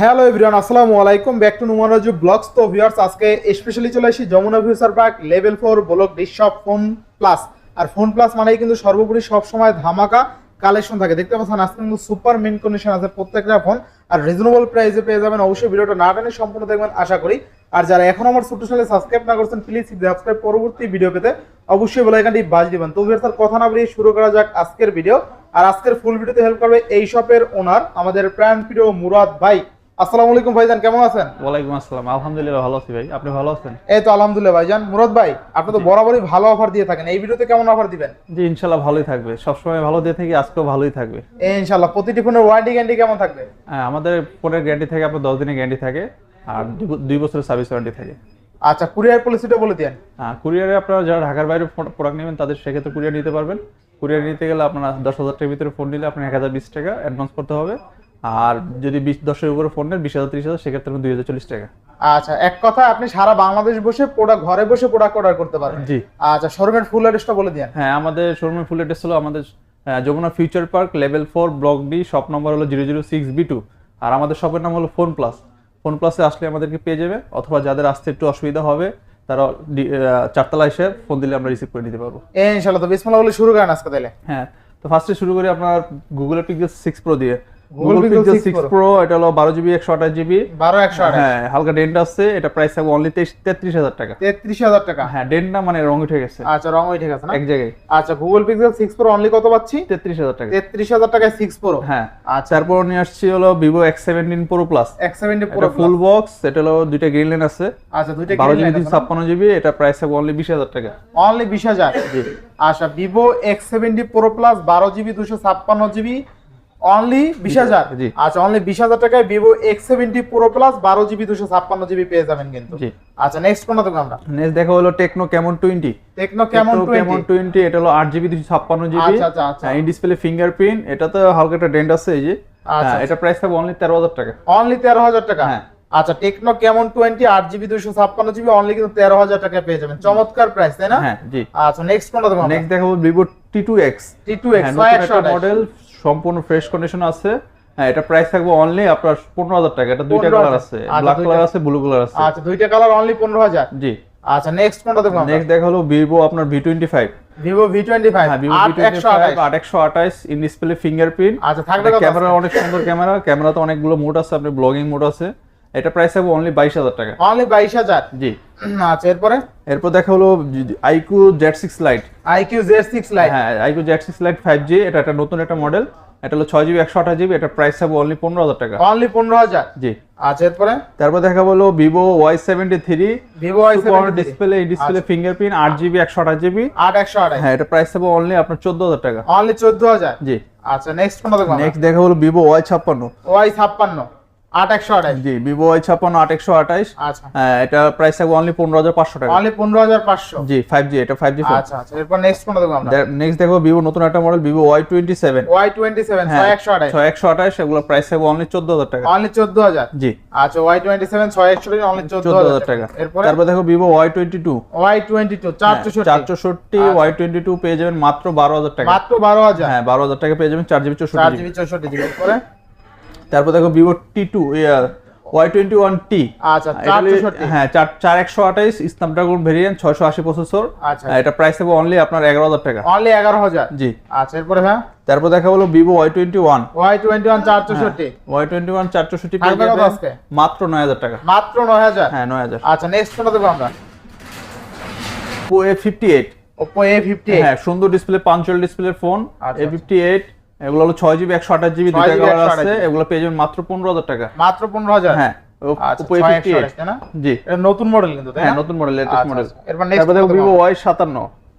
Hello everyone আসসালামু আলাইকুম। Back to Numaraju blogs তো ভিউয়ার্স আজকে স্পেশালি চলে আসি Jamuna future park level four block D shop phone plus আর ফোন প্লাস মানেই কিন্তু সর্বোপরি সবসময় ধামাকা কালেকশন থাকে। দেখতে পাচ্ছেন, আজকে কিন্তু সুপার মেন কন্ডিশন আছে প্রত্যেকটা ফোন আর রিজনেবল প্রাইসে পেয়ে যাবেন অবশ্যই ভিডিওটা না টেনে সম্পূর্ণ দেখবেন, আশা করি। আর যারা এখন আমার ছোট্ট চ্যানেলে সাবস্ক্রাইব না করছেন প্লিজ সাবস্ক্রাইব পরবর্তী ভিডিও পেতে অবশ্যই বেল আইকনটি বাজ দিবেন। তো ভিউয়ার্স কথা না বলে শুরু করা যাক আজকের ভিডিও আর আজকের ফুল ভিডিওতে হেল্প করবে এই শপের ওনার আমাদের প্রাণ প্রিয় মুরাদ ভাই। আসসালামু আলাইকুম ভাইজান কেমন আছেন? ওয়ালাইকুম আসসালাম। আলহামদুলিল্লাহ ভালো আছি ভাই। আপনি ভালো আছেন? এই তো আলহামদুলিল্লাহ ভাইজান। মুরাদ ভাই আপনি তো বরাবরই ভালো অফার দিয়ে থাকেন। এই ভিডিওতে কেমন অফার দিবেন? জি ইনশাল্লাহ ভালোই থাকবে। সবসময় ভালো দিয়ে থাকি আজকেও ভালোই থাকবে। এই ইনশাআল্লাহ প্রতিটি ফোনের ওয়ারেন্টি গ্যারান্টি কেমন থাকবে? হ্যাঁ আমাদের ফোনের গ্যারান্টি থাকে আপনার দশ দিনের গ্যারান্টি থাকে আর দুই- দুই বছরের সার্ভিস ওয়ারেন্টি থাকে। আচ্ছা কুরিয়ার পলিসিটা বলে দেন হ্যাঁ কুরিয়ারে আপনারা যারা ঢাকার বাইরে প্রোডাক্ট নেবেন তাদের সেক্ষেত্রে কুরিয়ার নিতে পারবেন। কুরিয়ার নিতে গেলে আপনার দশ হাজার টাকার ভিতরে ফোন নিলে আপনার এক হাজার বিশ টাকা অ্যাডভান্স করতে হবে। আর যদি বিশ দশের উপরে ফোন নেন বিশ হাজার ত্রিশ হাজার সেক্ষেত্রে দুই হাজার চল্লিশ টাকা। আচ্ছা এক কথা আপনি সারা বাংলাদেশ বসে প্রোডাক্ট ঘরে বসে প্রোডাক্ট অর্ডার করতে পারেন জি। আচ্ছা শোরুমের ফুল অ্যাড্রেসটা বলে দেন হ্যাঁ আমাদের শোরুমের ফুল অ্যাড্রেস হলো আমাদের Jamuna future park level four block D shop number হলো zero zero six B two আর আমাদের শপের নাম হলো ফোন প্লাস ফোন প্লাসে আসলে আমাদেরকে পেয়ে যাবে অথবা যাদের আসতে একটু অসুবিধা হবে তারা চারতলা এসে ফোন দিলে আমরা রিসিভ করে নিতে পারব। এই ইনশাআল্লাহ তো বিসমিল্লাহ বলে শুরু করেন আজকে তাহলে। হ্যাঁ তো ফার্স্টে শুরু করি আপনার গুগলের পিক্সেল সিক্স প্রো দিয়ে। গুগল পিক্সেল 6 সিক্স প্রো এটা হলো বারো জিবি একশো আঠাশ জিবি বারো একশো আঠাশ। হ্যাঁ হালকা ডেন্ট আছে এটা প্রাইস থাকবে অনলি তেত্রিশ হাজার টাকা। তেত্রিশ হাজার টাকা। হ্যাঁ ডেন্ট না মানে রং উঠে গেছে। আচ্ছা রং আছে না? এক জায়গায়। আচ্ছা Google Pixel six pro only কত পাচ্ছি? তেত্রিশ হাজার টাকা। তেত্রিশ হাজার টাকায় সিক্স প্রো হ্যাঁ আচ্ছা। তারপর নিয়ে আসছি হলো এক্স সেভেন্টিন প্রো প্লাস এক সেভেন্টি ফুল বক্স এটা হলো দুইটা গ্রিন আছে। আচ্ছা দুইটা বারো জিবি তিনশো ছাপ্পান্ন জিবি এটা প্রাইস থাকবে অনলি বিশ হাজার টাকা। অনলি বিশ হাজার। আচ্ছা Vivo X seventy pro plus বারো জিবি দুশো ছাপ্পান্ন জিবি অনলি বিশ হাজার। আচ্ছা অনলি বিশ হাজার টাকায় Vivo X seventy pro plus বারো জিবি দুশো ছাপ্পান্ন জিবি পেয়ে যাবেন কিন্তু। আচ্ছা নেক্সট কোনটা দেখব আমরা? নেক্সট দেখা হলো টেকনো কেমন টোয়েন্টি টেকনো কেমন কেমন টোয়েন্টি এটা হলো আট জিবি দুশো ছাপ্পান্ন জিবি। আচ্ছা, আচ্ছা, আচ্ছা। ইন ডিসপ্লে ফিঙ্গারপ্রিন্ট এটা তো হালকা একটা ডেন্ট আছে এই যে। আচ্ছা, হ্যাঁ, এটা প্রাইস থাকবে অনলি তেরো হাজার টাকা। অনলি তেরো হাজার টাকা? হ্যাঁ। আচ্ছা টেকনো কেমন টোয়েন্টি আট জিবি দুশো ছাপ্পান্ন জিবি অনলি কিন্তু তেরো হাজার টাকা পেয়ে যাবেন। চমৎকার প্রাইস তাই না? হ্যাঁ জি। আচ্ছা নেক্সট কোনটা দেখব নেক্সট দেখাবো Vivo T two X T two X model সম্পূর্ণ ফ্রেশ কন্ডিশন আছে। হ্যাঁ এটা প্রাইস থাকবে অনলি আপনার পনেরো হাজার টাকা। এটা দুইটা কালার আছে। আচ্ছা, ব্ল্যাক কালার আছে ব্লু কালার আছে। আচ্ছা দুইটা কালার অনলি পনেরো হাজার। জি। আচ্ছা নেক্সট কোনটা দেখব নেক্সট দেখা হলো ভিভো আপনার V twenty five Vivo V twenty five হ্যাঁ আট একশো আঠাশ ইন ডিসপ্লে ফিঙ্গারপ্রিন্ট আচ্ছা থাকবে ক্যামেরা অনেক সুন্দর ক্যামেরা ক্যামেরা তো অনেকগুলো মোড আছে আপনি ব্লগিং মোড আছে। এটা প্রাইস হবে অনলি বাইশ হাজার টাকা। অনলি বাইশ হাজার? জি। আচ্ছা এরপরে? এরপর দেখা হলো iQOO Z six lite iQOO Z six lite হ্যাঁ iQOO Z six lite five G এটা একটা নতুন একটা মডেল এটা হলো ছয় জিবি একশো আঠাশ জিবি এটা প্রাইস থাকবে অনলি পনেরো হাজার টাকা। অনলি পনেরো হাজার? জি। আচ্ছা এরপরে? তারপর দেখা হলো Vivo Y seventy three Vivo I display display fingerprint আট জিবি একশো আঠাশ জিবি আট একশো আঠাশ। হ্যাঁ এটা প্রাইস থাকবে অনলি আপনার চোদ্দ হাজার টাকা। অনলি চোদ্দ হাজার? জি। আচ্ছা নেক্সট কোনটা দেখব নেক্সট দেখা হলো ভিভো ওয়াই ছাপ্পান্ন। ওয়াই ছাপ্পান্ন। জি ভিভো ওয়াই ছাপ্পান্ন আট একশো আঠাশ। আচ্ছা। হ্যাঁ এটা প্রাইস থাকবে অনলি পনেরো হাজার পাঁচশো টাকা। অনলি পনেরো হাজার পাঁচশো। জি ফাইভ জি এটা ফাইভ জি আচ্ছা আচ্ছা এরপর নেক্সট কোনটা দেখব আমরা। নেক্সট দেখো ভিভো নতুন একটা model Vivo Y twenty seven. Y twenty seven হ্যাঁ ছয় একশো আঠাশ। ছয় একশো আঠাশ এগুলো প্রাইস থাকবে অনলি চোদ্দ হাজার টাকা। অনলি চোদ্দ হাজার। জি। আচ্ছা ওয়াই টোয়েন্টি সেভেন ছয় একশো অনলি চোদ্দ হাজার টাকা। এরপরে? তারপর দেখো Vivo Y twenty two. Y twenty two চার চৌষট্টি ওয়াই টোয়েন্টি টু পেয়ে যাবেন মাত্র বারো হাজার টাকা। মাত্র বারো হাজার। হ্যাঁ বারো হাজার টাকা পেয়ে যাবেন চার জিবি চৌষট্টি জিবি। চৌষট্টি জিবি। তারপর দেখো Vivo T two Y twenty one T আচ্ছা হ্যাঁ চার চার একশো আঠাইশ স্ন্যাপড্রাগন ভেরিয়েন্ট ছয়শো আশি প্রসেসর আচ্ছা এটা প্রাইস থাকবে অনলি আপনার এগারো হাজার টাকা। অনলি এগারো হাজার? জি। আচ্ছা এরপরে হ্যাঁ? তারপর দেখা হলো Vivo Y twenty one Y twenty one চার চৌষট্টি ওয়াই টোয়েন্টি ওয়ান চার চৌষট্টি? মাত্র নয় হাজার টাকা। মাত্র নয় হাজার? হ্যাঁ নয় হাজার। আচ্ছা নেক্সট কোনটা দেবো আমরা? ও A fifty eight Oppo A fifty হ্যাঁ সুন্দর display punch hole display phone A fifty eight এগুলো হলো ছয় জিবি একশো আঠাশ জিবি 6 দুইটা কালার আছে। এগুলো পেয়ে যাবেন মাত্র পনেরো হাজার টাকা। মাত্র পনেরো হাজার? হ্যাঁ আচ্ছা জি। এটা নতুন মডেল কিন্তু হ্যাঁ নতুন মডেল লেটেস্ট মডেল। এরপর দেখো ভিভো ওয়াই সাতান্ন।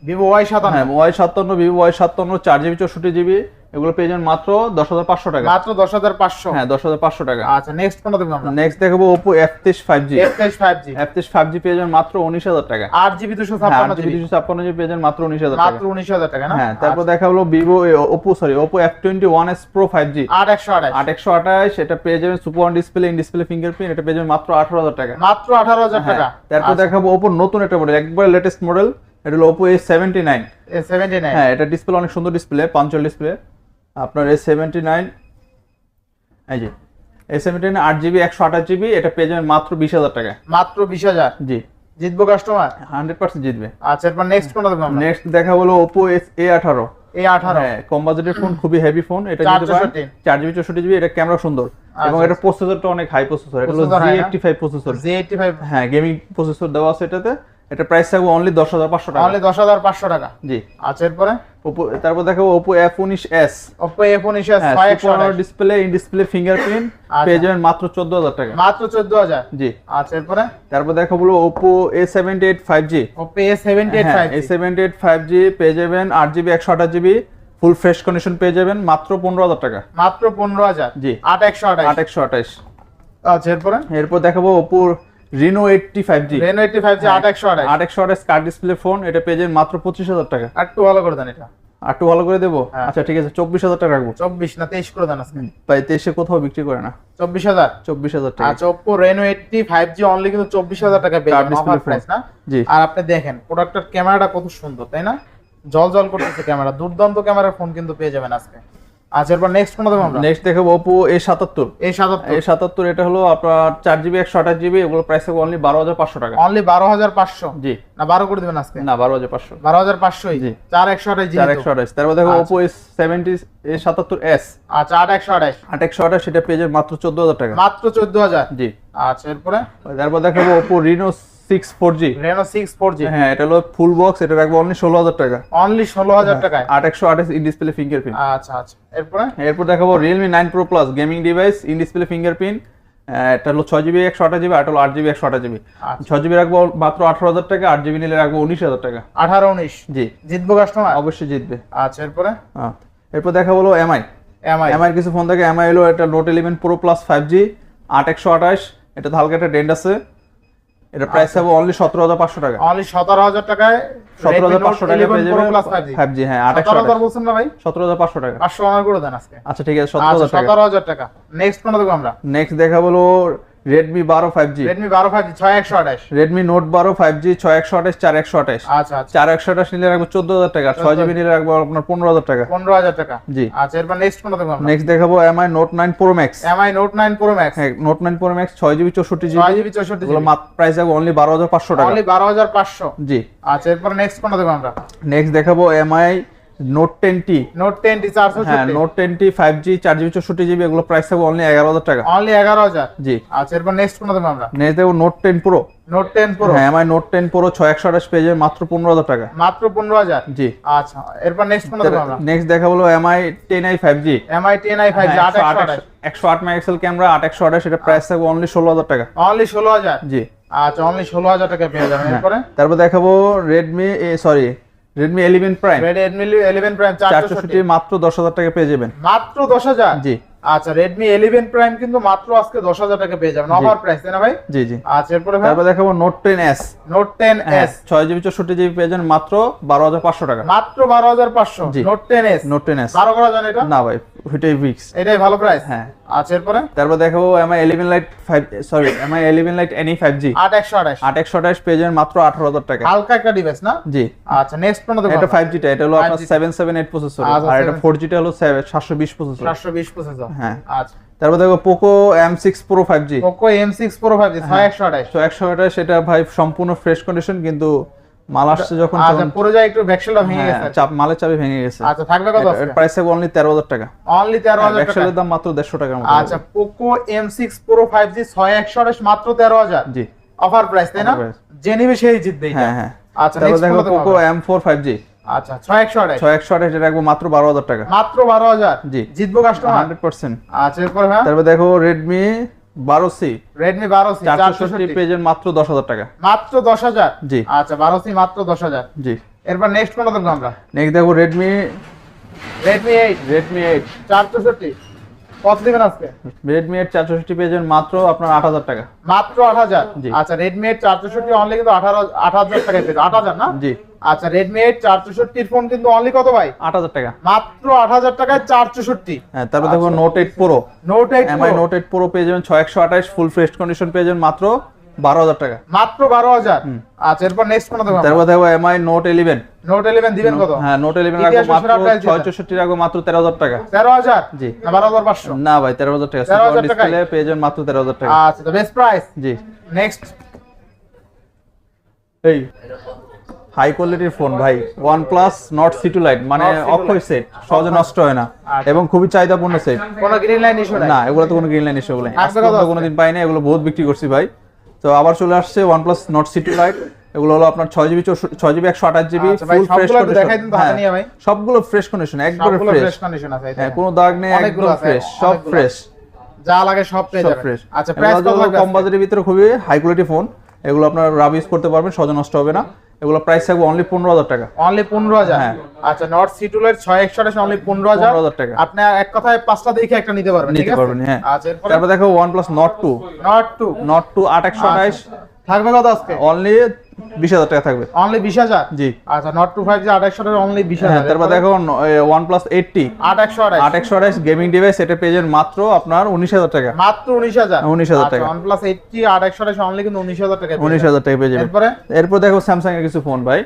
ভিভো ওয়াই সাতান্ন। হ্যাঁ ওয়াই সাতান্ন ভিভো ওয়াই সাতান্ন চার জিবি চৌষট্টি জিবি এগুলো পেয়ে যাবেন মাত্র দশ হাজার পাঁচশো টাকা। মাত্র দশ হাজার পাঁচশো। হ্যাঁ দশ হাজার পাঁচশো টাকা। আচ্ছা নেক্সট কোনটা দেবো আমরা? নেক্সট দেখাবো ওপো এফ তেইশ ফাইভ জি এফ তেইশ ফাইভ জি এফ তেইশ ফাইভ জি পেয়ে যাবেন মাত্র উনিশ হাজার টাকা। আট জিবি দুশো হ্যাঁ ছাপ্পান্ন আট জিবি দুশো ছাপ্পান্ন জিবি পেয়ে যাবেন মাত্র উনিশ হাজার মাত্র উনিশ হাজার টাকা না? হ্যাঁ তারপর দেখা হলো Vivo Oppo sorry Oppo F twenty one S pro five G আট একশো আঠাশ। আট একশো আঠাশ এটা পেয়ে যাবেন super display in display fingerprint এটা পেয়ে যাবেন মাত্র আঠারো হাজার টাকা। মাত্র আঠারো হাজার টাকা। হ্যাঁ, তারপর দেখাবো ওপো নতুন একটা মডেল একবার লেটেস্ট মডেল এটা হলো Oppo A seventy nine A seventy nine হ্যাঁ এটা ডিসপ্লে অনেক সুন্দর ডিসপ্লে পাঞ্চুয়াল ডিসপ্লে আপনার এ সেভেন্টি নাইন এই যে এস এম টেন আট জিবি একশো আঠাশ জিবি এটা পেয়ে যাবেন মাত্র বিশ হাজার টাকা মাত্র বিশ হাজার? জি। জিতবো কাস্টমার হান্ড্রেড পার্সেন্ট জিতবে। আচ্ছা এরপর নেক্সট কোনটা নেক্সট দেখা হলো ওপো এস এ আঠারো। এই আঠারো। হ্যাঁ কম বাজেটের ফোন খুবই হেভি ফোন এটা চার নিতে পারেন। চৌষট্টি। চার জিবি চৌষট্টি জিবি এটা ক্যামেরা সুন্দর। এবং আচ্ছা, এটা প্রসেসরটা অনেক হাই প্রসেসর এটা হলো G eighty five processor G eighty five হ্যাঁ গেমিং প্রসেসর দেওয়া আছে এটাতে। এটা প্রাইস থাকবে অনলি দশ হাজার পাঁচশো টাকা। অনলি দশ হাজার পাঁচশো টাকা। জি। আচ্ছা এরপরে? ওপো তারপর দেখাবো ওপো এফ উনিশ এস ওপো এফ উনিশ আঠাশ। Display in display fingerprint. পেয়ে যাবেন মাত্র চোদ্দ হাজার টাকা। মাত্র চোদ্দ হাজার? জি। আচ্ছা এরপরে? তারপর দেখা বলো Oppo A seventy eight five G Oppo A seventy eight five A seventy eight five G পেয়ে যাবেন আট জিবি একশো আঠাশ জিবি ফুল ফ্রেশ কন্ডিশন পেয়ে যাবেন মাত্র পনেরো হাজার টাকা। মাত্র পনেরো হাজার? জি। আট একশো আঠাশ। আট একশো আঠাশ। আচ্ছা এরপরে? এরপর দেখাবো Oppo Reno eighty five G Reno eighty five G আট একশো আট কার্ড ডিসপ্লে ফোন এটা পেয়ে যাবেন মাত্র পঁচিশ হাজার টাকা। আর একটু ভালো করে দেন এটা। আর একটু ভালো করে দেবো? হ্যাঁ। আচ্ছা ঠিক আছে চব্বিশ হাজার টাকা রাখব। চব্বিশ না তেইশ করে দেন আজকে। তাই তেইশে কোথাও বিক্রি করে না। চব্বিশ হাজার? চব্বিশ হাজার টাকা। আচ্ছা Oppo Reno eighty five G only কিন্তু চব্বিশ হাজার টাকা পেয়ে যাবেন অফার প্রাইস না? জি। আর আপনি দেখেন প্রোডাক্টের ক্যামেরাটা কত সুন্দর তাই না? জল জল করতেছে ক্যামেরা দুর্দান্ত ক্যামেরার ফোন কিন্তু পেয়ে যাবেন আজকে। আচ্ছা এরপর নেক্সট ফোন দেবো আমরা? নেক্সট দেখাবো এই সাতাত্তর। এই সাতাত্তর। এটা হলো আপনার চার জিবি একশো আঠাশ জিবি এগুলো প্রাইস থাকবে অনলি বারো হাজার পাঁচশো টাকা। অনলি বারো হাজার পাঁচশো? জি। না বারো করে দেবেন আজকে? না বারো হাজার পাঁচশো। বারো হাজার পাঁচশোই? জি। চার একশো আঠাশ চার একশো আঠাশ। তারপর দেখো আচ্ছা। এ সাতাত্তর এস আচ্ছা আট একশো আঠাশ। আট একশো আঠাশ সেটা পেয়ে যাবে মাত্র চোদ্দ হাজার টাকা। মাত্র চোদ্দ হাজার? জি। আচ্ছা এরপরে? তারপর দেখাবো Oppo Reno six four G Reno six four G হ্যাঁ এটা হলো ফুল বক্স এটা রাখব অনলি ষোলো হাজার টাকা। অনলি ষোলো হাজার টাকায়? আট একশো আঠাশ ইন ডিসপ্লে ফিঙ্গারপ্রিন্ট আচ্ছা আচ্ছা। এরপরে? এরপর দেখাবো Realme nine pro plus gaming device in display fingerprint এটা হলো ছয় জিবি একশো আঠাশ জিবি হলো আট জিবি একশো আঠাশ জিবি আচ্ছা। ছয় জিবি রাখব মাত্র আঠারো হাজার টাকা আট জিবি নিলে রাখব উনিশ হাজার টাকা। আঠারো উনিশ? জি। জিতবো কাস্টমার অবশ্যই জিতবে। আচ্ছা এরপরে? হ্যাঁ। এরপর দেখা হলো এমআই এমআই এমআই কিছু ফোন থাকে এমআই হলো এটা Note eleven pro plus five G আট একশো আঠাশ। এটা হালকা একটা ডেন্ট আছে। এটা প্রাইস আচ্ছা। হবে অনলি সতেরো হাজার পাঁচশো টাকা। অনলি সতেরো হাজার টাকায় সতেরো হাজার পাঁচশো টাকা পেয়ে যাবেন plus five G five G হ্যাঁ আট একশো সতেরো হাজার বলছেন না ভাই? সতেরো হাজার পাঁচশো টাকা। পাঁচশো আমার করে দেন আজকে। আচ্ছা ঠিক আছে সতেরো আচ্ছা হাজার টাকা। সতেরো হাজার টাকা। নেক্সট কোনটা দেখব আমরা? নেক্সট দেখা হলো রেডমি বারো ফাইভ জি রেডমি বারো ফাইভ জি ছয় একশো আঠাশ। রেডমি নোট বারো ফাইভ জি ছয় একশো আঠাশ চার একশো আঠাশ। আচ্ছা আচ্ছা। চার একশো আঠাশ নিলে রাখব চোদ্দ হাজার টাকা ছয় জিবি নিলে রাখব আপনার পনেরো হাজার টাকা। পনেরো হাজার টাকা। জি। আচ্ছা এরপর নেক্সট কোনটা দেখব নেক্সট দেখাবো MI note nine pro max MI note nine pro max হ্যাঁ নোট নাইন প্রো ম্যাক্স ছয় জিবি চৌষট্টি ছয় জিবি জিবি। চৌষট্টি এগুলো প্রাইস যাবে অনলি বারো হাজার পাঁচশো টাকা। অনলি বারো হাজার পাঁচশো। জি। আচ্ছা এরপর নেক্সট কোনটা দেখব আমরা? নেক্সট দেখাবো MI note note ten T চারশো হ্যাঁ নোট ফাইভ জি চার জিবি চৌষট্টি জিবি এগুলো প্রাইস থাকবে অনলি এগারো হাজার টাকা। অনলি এগারো হাজার? জি। আচ্ছা এরপর নেক্সট কোনটা দেখব আমরা? Next note ten pro note ten pro হ্যাঁ নোট টেন প্রো ছয় একশো আঠাশ পেয়ে যাবে মাত্র পনেরো হাজার টাকা। মাত্র পনেরো হাজার? জি। আচ্ছা এরপর নেক্সট কোনটা দেখব আমরা? নেক্সট দেখা হলো MI ten I five G MI ten I five G আট একশো আট মেগাপিক্সেল ক্যামেরা আট একশো আঠাশ এটা প্রাইস থাকবে অনলি ষোলো হাজার টাকা। অনলি ষোলো হাজার? জি। আচ্ছা অনলি ষোলো হাজার টাকা পেয়ে যাবেন। এরপরে? তারপর দেখাবো Redmi sorry Redmi eleven prime Redmi eleven prime চারশো চারশোষট্টি মাত্র দশ হাজার টাকা পেয়ে যাবেন। মাত্র দশ হাজার? জি। আচ্ছা Redmi 11 Prime কিন্তু মাত্র আজকে দশ হাজার টাকা পেয়ে যাবেন। অফার প্রাইস তাই না ভাই? জি জি। আচ্ছা এরপরে ভাই? তারপর দেখাবো টেন এস ছয় জিবি চৌষট্টি জিবি পেয়ে যাবেন মাত্র বারো হাজার পাঁচশো টাকা। মাত্র বারো হাজার পাঁচশো। জি। Note ten S note ten S বারো করা যান এটা? না ভাই ওইটাই উইক্স এটাই ভালো প্রাইস হ্যাঁ। আচ্ছা এরপরে? তারপর দেখাবো MI eleven lite five sorry MI eleven lite NE five G আট একশো আট একশো আঠাশ পেয়ে যাবেন মাত্র আঠারো হাজার টাকা। হালকা একটা ডিভাইস না? জি। আচ্ছা নেক্সট কোনটা দেখব এটা ফাইভ জিটা এটা হলো আপনার 5G seven seven eight processor আচ্ছা, আর এটা 7 ফোর জিটা হলো সাতশো বিশ প্রসেসর চারশো বিশ প্রসেসর হ্যাঁ। আচ্ছা। তারপর দেখো Poco M six pro five G Poco M six pro five G ছয় একশো আঠাশ। একশো আঠাশ সেটা ভাই সম্পূর্ণ ফ্রেশ কন্ডিশন কিন্তু মাল আসছে যখন আচ্ছা যায় একটু ভেঙে হ্যাঁ, গেছে। চাপ মালের ভেঙে গেছে। আচ্ছা থাকবে কত আজকে? প্রাইস থাকবে অনলি তেরো হাজার টাকা। অনলি তেরো হাজার টাকা। দাম মাত্র দেড়শো টাকার মতো। আচ্ছা Poco M six pro five G ছয় একশো আঠাশ মাত্র তেরো হাজার। জি। অফার প্রাইস তাই না? যে নিবে সেই জিতবে। হ্যাঁ হ্যাঁ। আচ্ছা নেক্সট দেখো ফোর ফাইভ জি আচ্ছা ছয় একশো আঠাশ। ছয় একশো আঠাশ এটা রাখব মাত্র বারো হাজার টাকা। মাত্র বারো হাজার। জি। জিতবো কাস্টমার হান্ড্রেড পার্সেন্ট আচ্ছা এরপর হ্যাঁ? তারপর দেখো রেডমি বারো সি। রেডমি বারো সি চারশোষট্টি পেজের মাত্র দশ হাজার টাকা। মাত্র দশ হাজার? জি। আচ্ছা বারো সি মাত্র দশ হাজার। জি। এরপর নেক্সট কোনটা দেখব আমরা। নেক্সট দেখো Redmi Redmi eight Redmi eight চারশোষট্টি কত দিবেন আজকে? রেডমি এইট চারশোষট্টি পেজের মাত্র আপনার আট হাজার টাকা। মাত্র আট হাজার? জি। আচ্ছা রেডমি এইট চারশোষট্টি অনলি কিন্তু আঠারো আট হাজার টাকায় আট হাজার না? জি। আচ্ছা রেডমি এইট চারশোষট্টির ফোন কিন্তু অনলি কত ভাই? আট হাজার টাকা। মাত্র আট হাজার টাকায় চারশোষট্টি হ্যাঁ তারপর দেখো আচ্ছা। Note eight pro note eight MI note eight pro পেয়ে যাবেন ছয় একশো আঠাশ ফুল ফ্রেশ কন্ডিশন পেয়ে যাবেন মাত্র বারো হাজার টাকা। মাত্র বারো হাজার। আচ্ছা এরপর নেক্সট কোন দেবো তারপর দেখো MI note eleven note eleven দিবেন কত? হ্যাঁ নোট ইলেভেন ইতিহাসে রাখব মাত্র যেটা। ছয় চৌষট্টি রাখব মাত্র তেরো হাজার টাকা। তেরো হাজার? জি। না বারো হাজার পাঁচশো। না ভাই তেরো হাজার টাকা। 13,000 টাকায়? ডিসপ্লে পেয়ে যাবেন মাত্র তেরো হাজার টাকা। আচ্ছা তো বেস্ট প্রাইস জি। নেক্সট এই। হাই কোয়ালিটির ফোন ভাই. One plus nord CE two lite মানে অক্ষয় সেট সহজে নষ্ট হয় না। আচ্ছা। এবং খুবই চাহিদাপূর্ণ সেট কোন গ্রিন লাইন ইস্যু নাই? না এগুলো তো কোনো গ্রিন লাইন ইস্যু নেই? কোনোদিন পাই না এগুলো বহুত বিক্রি করছি ভাই। তো আবার চলে আসছে one plus nord CE two lite এগুলো হলো আপনার ছয় জিবি ছয় জিবি একশো আঠাশ জিবি ফুল ফ্রেশ সবগুলো দেখাই দিন তো নিয়ে ভাই। সবগুলো ফ্রেশ কন্ডিশন একবারে ফ্রেশ কন্ডিশন আছে হ্যাঁ কোনো দাগ নেই একদম ফ্রেশ সব ফ্রেশ যা লাগে সব পেয়ে যাবেন। ফ্রেশ আচ্ছা প্রাইস কম? বাজেটের ভিতরে খুবই হাই কোয়ালিটি ফোন এগুলো আপনার রাব ইউজ করতে পারবেন সহজে নষ্ট হবে না। এগুলো প্রাইস থাকবে অনলি পনেরো হাজার টাকা। অনলি পনেরো হাজার? হ্যাঁ। আচ্ছা নর্থ সিটুলের ছয় একশো অনলি পনেরো হাজার? হাজার টাকা। আপনি এক কথায় পাঁচটা দেখে একটা নিতে পারবেন নিতে পারবেন হ্যাঁ। আচ্ছা তারপর দেখো one plus nord two nord two nord two আট একশো আঠাইশ থাকবে কত আজকে? অনলি বিশ হাজার টাকা থাকবে। অনলি বিশ হাজার? জি। আচ্ছা নট টু ফাইভ যে আট একশো অনলি বিশ হ্যাঁ হাজার তারপর দেখো ওয়ান প্লাস এইটটি একশো আঠাশ আট একশো আঠাইশ গেমিং ডিভাইস এটা পেয়ে যাবেন মাত্র আপনার উনিশ হাজার টাকা। মাত্র উনিশ হাজার? 19,000 টাকা। ওয়ান প্লাস এইটটি একশো আঠাশ অনলি কিন্তু উনিশ হাজার টাকা উনিশ হাজার টাকা পেয়ে যাবে এরপরে? এরপর দেখো স্যামসাং এর কিছু ফোন ভাই।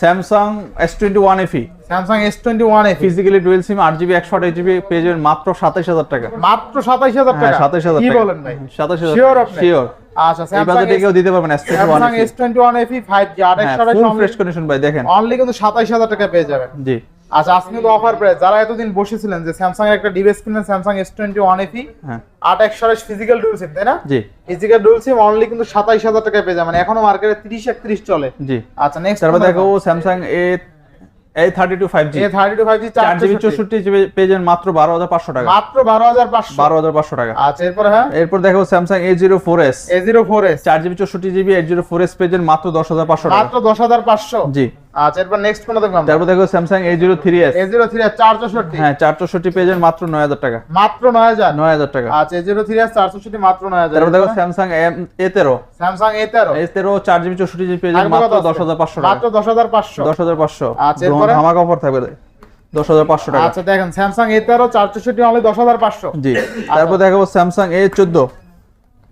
Samsung S twenty one FE Samsung S twenty one FE physically dual SIM আট জিবি একশো আঠাশ জিবি পেয়ে যাবেন মাত্র সাতাইশ হাজার টাকা। মাত্র সাতাইশ হাজার হ্যাঁ টাকা? সাতাইশ হাজার কি বলেন ভাই? সাতাইশ হাজার? শিওর আচ্ছা স্যামসাং দিতে পারবেন S twenty one Samsung S twenty one FE five G আট একশো আঠাশ ফ্রেশ কন্ডিশন ভাই দেখেন। অনলি কিন্তু সাতাইশ হাজার টাকা পেয়ে যাবেন। জি। আচ্ছা আজকে কিন্তু অফার প্রাইস যারা এতদিন বসেছিলেন যে স্যামসাং এর একটা ডিভাইস কিনবেন Samsung S twenty one FE আট একশো ফিজিক্যাল ডুয়েল সিম তাই না? জি। ফিজিক্যাল ডুয়েল সিম অনলি কিন্তু সাতাইশ হাজার টাকা পেয়ে যাবেন। এখনও মার্কেটে তিরিশ একত্রিশ চলে। জি। আচ্ছা নেক্সট তারপর দেখো Samsung A thirty two five G thirty two five G চার জিবি চৌষট্টি জিবি পেয়ে যাবেন মাত্র বারো হাজার পাঁচশো টাকা। মাত্র বারো হাজার পাঁচশো। বারো হাজার পাঁচশো টাকা। আচ্ছা এরপরে হ্যাঁ? এরপর দেখো Samsung A zero four S A zero four S চার জিবি চৌষট্টি GB eight zero four S পেয়ে যাবেন মাত্র দশ হাজার পাঁচশো মাত্র দশ হাজার পাঁচশো। জি। আচ্ছা এরপর নেক্সট কোন দেখলাম তারপর দেখো হ্যাঁ মাত্র টাকা। মাত্র টাকা। আচ্ছা মাত্র তারপর দেখো থাকবে মাত্র টাকা। মাত্র আচ্ছা, এরপরে? ধামাকা অফার থাকবে দশ হাজার পাঁচশো টাকা। আচ্ছা দেখেন স্যামসাং এ তেরো চার চৌষট্টি দশ হাজার পাঁচশো। জি। তারপর দেখাবো স্যামসাং এ চোদ্দ।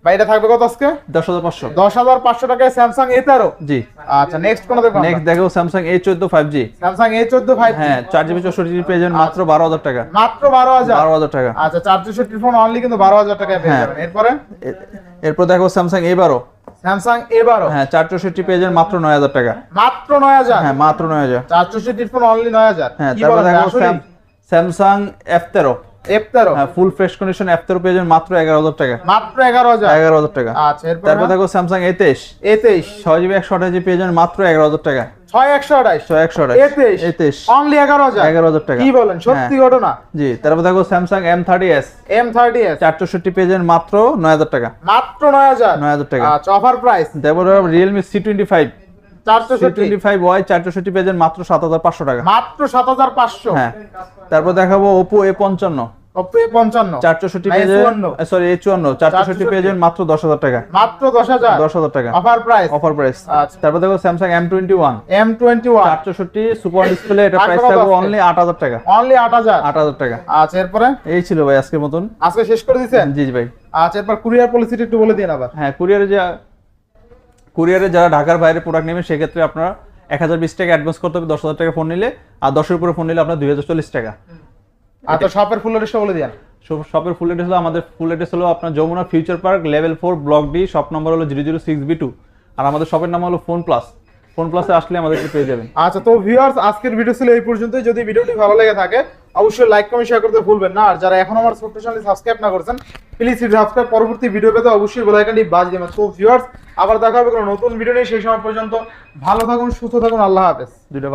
ভাই এটা থাকবে কত আজকে? দশ হাজার পাঁচশো। দশ হাজার পাঁচশো টাকায় স্যামসাং এ তেরো। জি। আচ্ছা নেক্সট কোন দেখলাম নেক্সট দেখো স্যামসাং এ চোদ্দ ফাইভ জি স্যামসাং এ চোদ্দ ফাইভ হ্যাঁ চার জিবি চৌষট্টি জিবি পেয়ে যাবেন মাত্র বারো হাজার টাকা। মাত্র বারো হাজার। বারো হাজার টাকা। আচ্ছা চার চৌষট্টি ফোন অনলি কিন্তু বারো হাজার টাকায় পেয়ে হ্যাঁ। যাবেন। এরপরে? এরপর দেখো স্যামসাং এ বারো। স্যামসাং এ বারো। হ্যাঁ চার চৌষট্টি পেয়ে মাত্র নয় হাজার টাকা। মাত্র নয় হাজার? হ্যাঁ মাত্র নয় হাজার। চার চৌষট্টি ফোন অনলি নয় হাজার। হ্যাঁ তারপর দেখো স্যামসাং এফ তেরো। হ্যাঁ ফুল ফ্রেশ কন্ডিশন এফ তেরো পেয়ে যাবেন মাত্র এগারো হাজার টাকা। মাত্র এগারো হাজার? এগারো হাজার টাকা। আচ্ছা এরপরে তারপর দেখো এ তেইশ। এ তেইশ। একশো আঠাশ জিবি পেয়ে যাবেন মাত্র এগারো হাজার টাকা। ছয় একশো আঠাইশ ছয় একশো আঠাশ। এ তেইশ? এ তেইশ। অনলি এগারো হাজার? এগারো হাজার টাকা। কি বলেন সত্যি ঘটনা? জি তারপর দেখো থার্টি এস চার চৌষট্টি পেয়ে যাবেন মাত্র নয় হাজার টাকা। মাত্র নয় হাজার? নয় হাজার টাকা। আচ্ছা অফার প্রাইস তারপর রিয়েলমি সি টোয়েন্টি ফাইভ চার সি চৌষট্টি টোয়েন্টি ফাইভ ওয়াই চার চৌষট্টি পেয়ে যাবেন মাত্র সাত হাজার পাঁচশো টাকা। মাত্র সাত হাজার পাঁচশো। হ্যাঁ। তারপর দেখাবো ওপো এ পঞ্চান্ন। ওপো এ পঞ্চান্ন। চার চৌষট্টি A54 যাবেন সরি এ চুয়ান্ন। চার চৌষট্টি পেয়ে মাত্র দশ হাজার টাকা। মাত্র দশ হাজার। টাকা। Offer price offer price. তারপর দেখো এম টোয়েন্টি ওয়ান চার সুপার ডিসপ্লে এটা প্রাইস থাকবে অনলি আট হাজার টাকা। অনলি আট হাজার। আট হাজার টাকা। আচ্ছা এরপরে? এই ছিল ভাই আজকের মতন। আজকে শেষ করে দিচ্ছেন জি জি ভাই। আচ্ছা এরপর কুরিয়ার পলিসিটি একটু বলে দিন আবার। হ্যাঁ কুরিয়ারে যা কুরিয়ারে যারা ঢাকার বাইরে প্রোডাক্ট নেবেন সেক্ষেত্রে আপনারা এক হাজার বিশ টাকা অ্যাডভান্স করতে হবে দশ হাজার টাকা ফোন নিলে আর দশের উপরে ফোন নিলে আপনার দুই হাজার চল্লিশ টাকা। আচ্ছা শপের ফুল এড্রেসটা বলে দিন শপের ফুল এড্রেস হলো আমাদের ফুল এড্রেস হলো আপনার Jamuna future park level four block D shop number হলো zero zero six B two আর আমাদের শপের নাম হলো ফোন প্লাস ফোন প্লাসে আসলে আমাদেরকে পেয়ে যাবেন। আচ্ছা তো ভিউয়ার্স আজকের ভিডিও ছিল এই পর্যন্তই। যদি ভিডিওটি ভালো লেগে থাকে অবশ্যই লাইক কমেন্ট শেয়ার করতে ভুলবেন না। আর যারা এখন আমার ছোট্ট চ্যানেল সাবস্ক্রাইব না করেছেন প্লিজ সাবস্ক্রাইব পরবর্তী ভিডিও পেতে অবশ্যই বেল আইকনটি বাজ দেবেন। সো ভিউয়ার্স আবার দেখা হবে কোনো নতুন ভিডিও নিয়ে সেই সময় পর্যন্ত। ভালো থাকুন, সুস্থ থাকুন, আল্লাহ হাফেজ। দুইটা